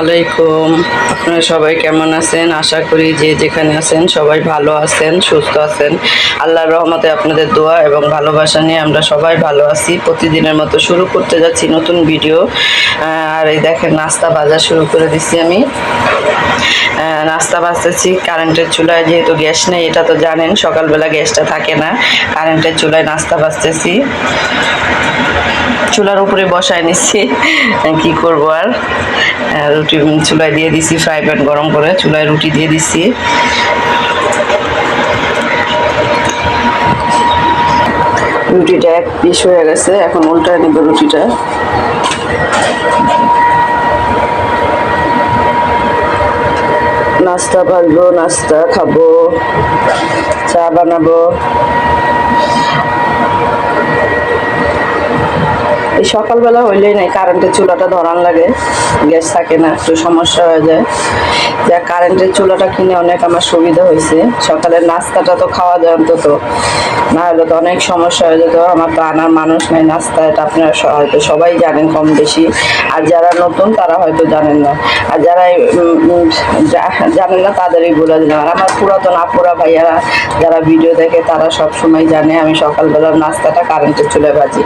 আলাইকুম। আপনারা সবাই কেমন আছেন? আশা করি যে যেখানে আছেন সবাই ভালো আছেন, সুস্থ আছেন। আল্লাহর রহমতে আপনাদের দোয়া এবং ভালোবাসা নিয়ে আমরা সবাই ভালো আছি। প্রতিদিনের মতো শুরু করতে যাচ্ছি নতুন ভিডিও। আর এই দেখেন, নাস্তা বাজা শুরু করে দিচ্ছি আমি। নাস্তা বাজতেছি। কারেন্টের চুলায় যেহেতু গ্যাস নেই, এটা তো জানেন, সকালবেলা গ্যাসটা থাকে না। কারেন্টের চুলায় নাস্তা বাজতেছি। চুলার উপরে বসায় নিচ্ছি। কি করব আর রুটি চুলায় দিয়ে দিছি, ফ্রাই প্যান গরম করে চুলায় রুটি দিয়ে দিছি। রুটিটা এক পিস হয়ে গেছে, এখন উল্টায় নিব রুটিটা। নাস্তা ভাজবো নাস্তা খাব, চা বানাবো। এই সকালবেলা হইলেই নাই, কারেন্টের চুলাটা ধরান লাগে, গ্যাস থাকে না, একটু সমস্যা হয়ে যায়। যা কারেন্টের চুলাটা কিনে অনেক আমার সুবিধা হয়েছে সকালের নাস্তাটা তো খাওয়া যায় অন্তত না হলে তো অনেক সমস্যা হয়ে যেত। আমার তো আনার মানুষ নাই নাস্তা, এটা আপনারা হয়তো সবাই জানেন কম বেশি। আর যারা নতুন, তারা হয়তো জানেন না। আর যারা জানেন না, তাদেরই বলে দিলাম আর আমার পুরাতন আপুরা, ভাইয়ারা যারা ভিডিও দেখে, তারা সব সময় জানে, আমি সকালবেলার নাস্তাটা কারেন্টের চুলে ভাজি।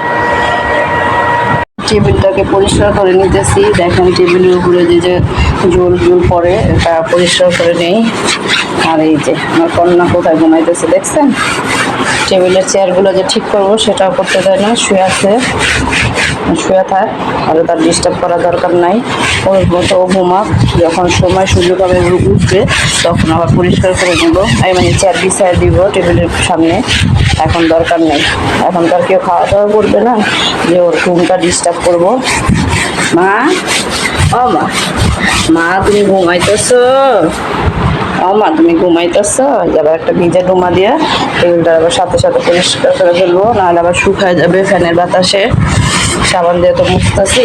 টেবিলটাকে পরিষ্কার করে নিতেছি। দেখেন টেবিলের উপরে যে যে জল জল পড়ে, এটা পরিষ্কার করে নেই। আর এই যে আমার কন্যা কোথায় ঘুমাইতেছে দেখছেন? টেবিলের চেয়ারগুলো যে ঠিক করব সেটাও করতে দেয় না, শুয়ে আছে। শুয়ে থাক, আর তার ডিস্টার্ব করা দরকার নাই। ওর মতো ঘুমাক, যখন সময় সুযোগ হবে উঠবে, তখন আবার পরিষ্কার করে নেব। আমি মানে চেয়ার বিছায় দিব টেবিলের সামনে, এখন দরকার নেই। এখন তার কেউ খাওয়া দাওয়া করবে না, যে ওর ঘুমটা ডিস্টার্ব করব। মা? ও মা। মা, তুমি ঘুমাইতেছো? ও মা, তুমি ঘুমাইতেছ যাবার একটা ভিজে ডুমা দিয়ে টেবিলটা আবার সাথে সাথে পরিষ্কার করে ফেলব, নাহলে আবার শুকায় যাবে ফ্যানের বাতাসে। সাবান দিয়ে তো মুছতেছি।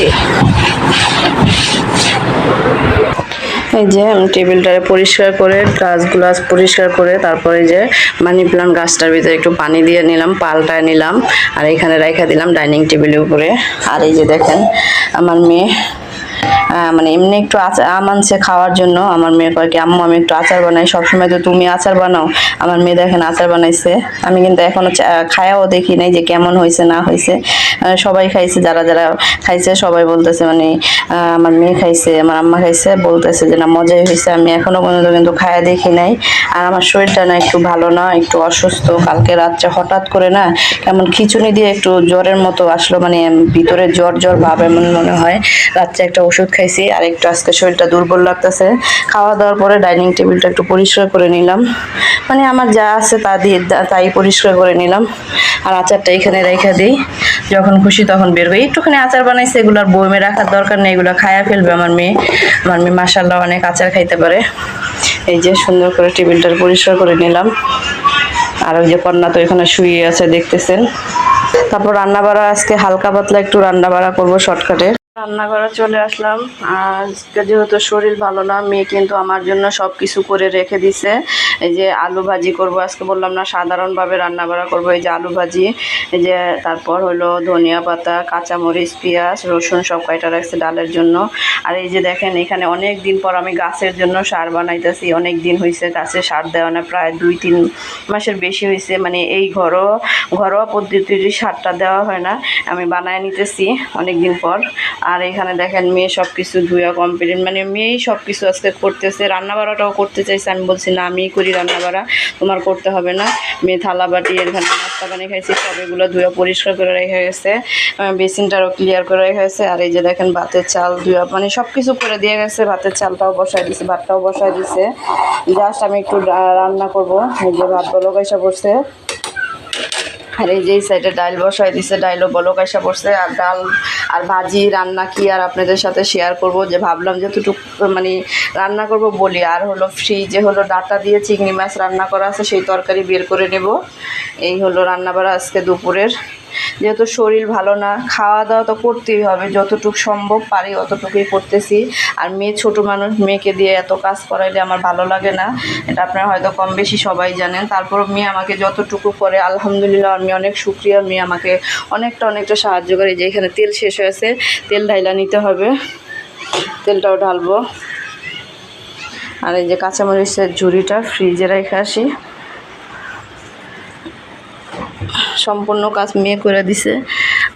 এই যে আমি টেবিলটারে পরিষ্কার করে গাছ গুলাস পরিষ্কার করে, তারপরে যে মানি প্লান্ট গাছটার ভিতরে একটু পানি দিয়ে নিলাম, পাল্টায় নিলাম, আর এখানে রেখে দিলাম ডাইনিং টেবিলের উপরে। আর এই যে দেখেন, আমার মেয়ে মানে এমনি একটু আম আনছে খাওয়ার জন্য। আমার মেয়ে কয়েক আম্মু, আমি একটু আচার বানাই। সবসময় তো তুমি আচার বানাও। আমার মেয়ে দেখেন আচার বানাইছে। আমি কিন্তু এখনও চা- খায়াও দেখি নাই যে কেমন হয়েছে, না হয়েছে। সবাই খাইছে, যারা যারা খাইছে, সবাই বলতেছে মানে আমার মেয়ে খাইছে, আমার আম্মা খাইছে, বলতেছে যে না, মজাই হয়েছে আমি এখনও পর্যন্ত কিন্তু খায়া দেখি নাই। আর আমার শরীরটা না একটু ভালো না, একটু অসুস্থ। কালকে রাত্রে হঠাৎ করে না কেমন খিচুনি দিয়ে একটু জ্বরের মতো আসলো মানে ভিতরে জ্বর জ্বর ভাব এমন মনে হয়। রাত্রে একটা ওষুধ খাইছি, আর একটু আজকে শরীরটা দুর্বল লাগতেছে। খাওয়া দাওয়ার পরে ডাইনিং টেবিলটা একটু পরিষ্কার করে নিলাম। মানে আমার যা আছে তা দিয়ে, তাই পরিষ্কার করে নিলাম। আর আচারটা এখানে রেখে দিই। যখন খুশি তখন বের করি একটুখানি আচার বানাইছে এগুলো আর বইমে রাখার দরকার নেই, এগুলো খায়া ফেলবে আমার মেয়ে। আমার মেয়ে মাসাল্লাহ অনেক আচার খাইতে পারে। এই যে সুন্দর করে টেবিলটার পরিষ্কার করে নিলাম। আর ওই যে কন্যা তো এখানে শুয়ে আছে, দেখতেছেন। তারপর রান্না বাড়া আজকে হালকা পাতলা একটু রান্না বাড়া করব শর্টকাটে। রান্নাঘরে চলে আসলাম। আজকে যেহেতু শরীর ভালো না, মেয়ে কিন্তু আমার জন্য সব কিছু করে রেখে দিছে। এই যে আলু ভাজি করব, আজকে বললাম না সাধারণভাবে রান্না বাড়া করব, এই যে আলু ভাজি, এই যে তারপর হলো ধনিয়া পাতা, কাঁচামরিচ, পেঁয়াজ, রসুন সব কয়টা রাখছে ডালের জন্য। আর এই যে দেখেন, এখানে অনেক দিন পর আমি গাছের জন্য সার বানাইতেছি, অনেক দিন হয়েছে গাছে সার দেওয়া না, প্রায় দুই তিন মাসের বেশি হয়েছে মানে এই ঘরোয়া ঘরোয়া পদ্ধতির সারটা দেওয়া হয় না, আমি বানায় নিতেছি অনেক দিন পর। আর এখানে দেখেন মেয়ে সব কিছু ধুয়া কমপ্লিট মানে মেয়েই সব কিছু আজকে করতেছে রান্না বাড়াটাও করতে চাইছে। আমি বলছি, না, আমিই করি রান্না বাড়া তোমার করতে হবে না। মেয়ে থালা বাটি এখানে নাস্তা পানি খাইছি, সব এগুলো ধুয়া পরিষ্কার করে রেখে গেছে। বেসিনটারও ক্লিয়ার করে রেখে গেছে। আর এই যে দেখেন, ভাতের চাল, ধুয়া মানে সব কিছু করে দিয়ে গেছে। ভাতের চালটাও বসায় দিছে, ভাতটাও বসায় দিছে। জাস্ট আমি একটু রান্না করব। এই যে ভাত বলো পড়ছে। আর এই যে এই সাইডে ডাইল বসাই দিছে ডাইলও বলক আসা পড়ছে, আর ডাল আর ভাজি, রান্না কি আর আপনাদের সাথে শেয়ার করব? যে ভাবলাম যে যতটুকু মানে রান্না করব বলি। আর হলো ফ্রিজে হলো ডাটা দিয়ে চিংড়ি মাছ রান্না করা আছে, সেই তরকারি বের করে নেব। এই হলো রান্না বাড়া আজকে দুপুরের। যেহেতু শরীর ভালো না খাওয়া দাওয়া তো করতেই হবে, যতটুকু সম্ভব পারি অতটুকুই করতেছি। আর মেয়ে ছোট মানুষ, মেয়েকে দিয়ে এত কাজ করাইলে আমার ভালো লাগে না। এটা আপনারা হয়তো কম বেশি সবাই জানেন। তারপর মেয়ে আমাকে যতটুকু করে, আলহামদুলিল্লাহ আমি অনেক শুক্রিয়া। মেয়ে আমাকে অনেকটা অনেকটা সাহায্য করে যে এখানে তেল শেষ হয়েছে, তেল ঢাইলা নিতে হবে। তেলটাও ঢালবো। আর এই যে কাঁচামরিচের ঝুড়িটা ফ্রিজে রেখে আসি। সম্পূর্ণ কাজ মেয়ে করে দিছে।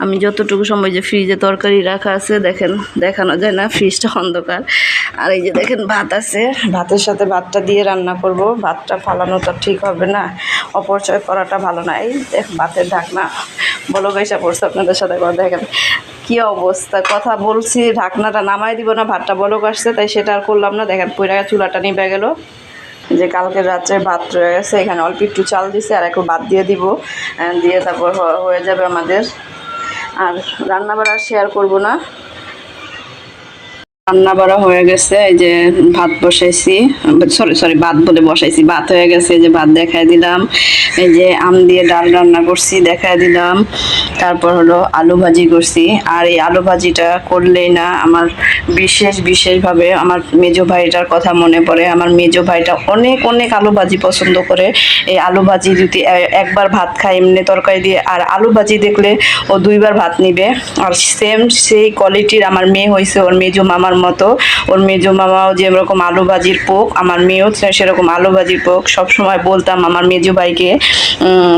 আমি যতটুকু সময় যে ফ্রিজে তরকারি রাখা আছে, দেখেন, দেখানো যায় না ফ্রিজটা অন্ধকার। আর এই যে দেখেন, ভাত আছে। ভাতের সাথে ভাতটা দিয়ে রান্না করব। ভাতটা ফালানো তো ঠিক হবে না। অপচয় করাটা ভালো না। এই দেখ, ভাতের ঢাকনা। বলো গাইসা পড়ছে আপনাদের সাথে কথা, দেখেন। কি অবস্থা? কথা বলছি, ঢাকনাটা নামাই দিব না, ভাতটা বলক আসছে, তাই সেটা আর করলাম না। দেখেন পয়রা চুলাটা নিবে গেল। যে কালকে রাত্রে ভাত রয়ে গেছে, এখানে অল্প একটু চাল দিছে আর একটু ভাত দিয়ে দিব। দিয়ে তারপর হয়ে যাবে আমাদের। আর রান্নাবাড়া শেয়ার করব না। রান্না বাড়া হয়ে গেছে, এই যে ভাত বসাইছি সরি সরি ভাত বলে বসাইছি, ভাত হয়ে গেছে, এই যে ভাত দেখাই দিলাম, এই যে আম দিয়ে ডাল রান্না করছি দেখায় দিলাম, তারপর হলো আলু ভাজি করছি, আর এই আলু ভাজিটা করলেই না আমার বিশেষ, বিশেষভাবে আমার মেজো ভাইটার কথা মনে পড়ে, আমার মেজো ভাইটা অনেক অনেক আলু ভাজি পছন্দ করে, এই আলু ভাজি যদি একবার ভাত খায় এমনি তরকারি দিয়ে, আর আলু ভাজি দেখলে ও দুইবার ভাত নিবে, আর সেম সেই কোয়ালিটির আমার মেয়ে হয়েছে ওর মেজো মামার মতো। ওর মেজো মামাও যেরকম আলু ভাজির পোক, আমার মেয়েও সেরকম আলু ভাজির পোক। সবসময় বলতাম আমার মেজো ভাইকে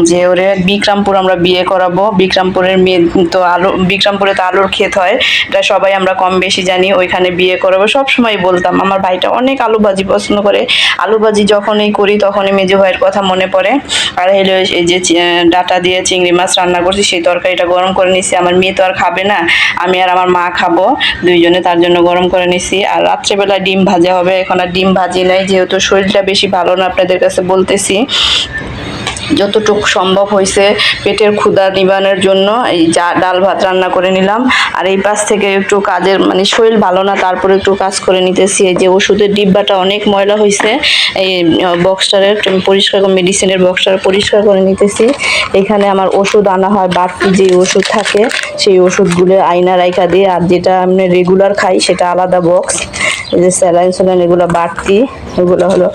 যে ওরে বিক্রমপুর আমরা বিয়ে করাবো। বিক্রমপুরের মেয়ে তো আলু, বিক্রমপুরে তো আলুর ক্ষেত হয়। এটা সবাই আমরা কম বেশি জানি, ওইখানে বিয়ে করাবো। সবসময় বলতাম, আমার ভাইটা অনেক আলু ভাজি পছন্দ করে। আলু ভাজি যখনই করি তখনই মেজো ভাইয়ের কথা মনে পড়ে। আর হলো এই যে ডাটা দিয়ে চিংড়ি মাছ রান্না করছি, সেই তরকারিটা গরম করে নিছি। আমার মেয়ে তো আর খাবে না, আমি আর আমার মা খাব। দুইজনে তার জন্য গরম করে নিছি। আর রাত্রেবেলা ডিম ভাজা হবে, এখন আর ডিম ভাজি নাই, যেহেতু শরীরটা বেশি ভালো না আপনাদের কাছে বলতেছি। যতটুকু সম্ভব হয়েছে পেটের ক্ষুধা নিবানোর জন্য এই যা ডাল ভাত রান্না করে নিলাম। আর এই পাশ থেকে একটু কাজের মানে শরীর ভালো না, তারপরে একটু কাজ করে নিতেছি। এই যে ওষুধের ডিব্বাটা অনেক ময়লা হয়েছে, এই বক্সটারের পরিষ্কার করে মেডিসিনের বক্সটার পরিষ্কার করে নিতেছি। এখানে আমার ওষুধ আনা হয়, বাড়তি যে ওষুধ থাকে সেই ওষুধগুলো আয়না রাইখা দিয়ে, আর যেটা আমি রেগুলার খাই সেটা আলাদা বক্স এই যে স্যালাইন স্যালাইন এগুলো বাড়তি, এগুলো হলো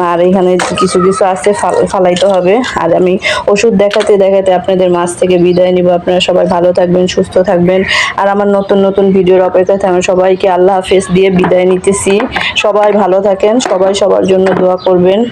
আর এখানে কিছু কিছু আছে ফাল- ফালাইতে হবে। আর আমি ওষুধ দেখাতে দেখাতে আপনাদের মাছ থেকে বিদায় নিব। আপনারা সবাই ভালো থাকবেন, সুস্থ থাকবেন। আর আমার নতুন নতুন ভিডিওর অপেক্ষায় থাকেন। সবাইকে আল্লাহ হাফেজ দিয়ে বিদায় নিতেছি। সবাই ভালো থাকেন, সবাই সবার জন্য দোয়া করবেন।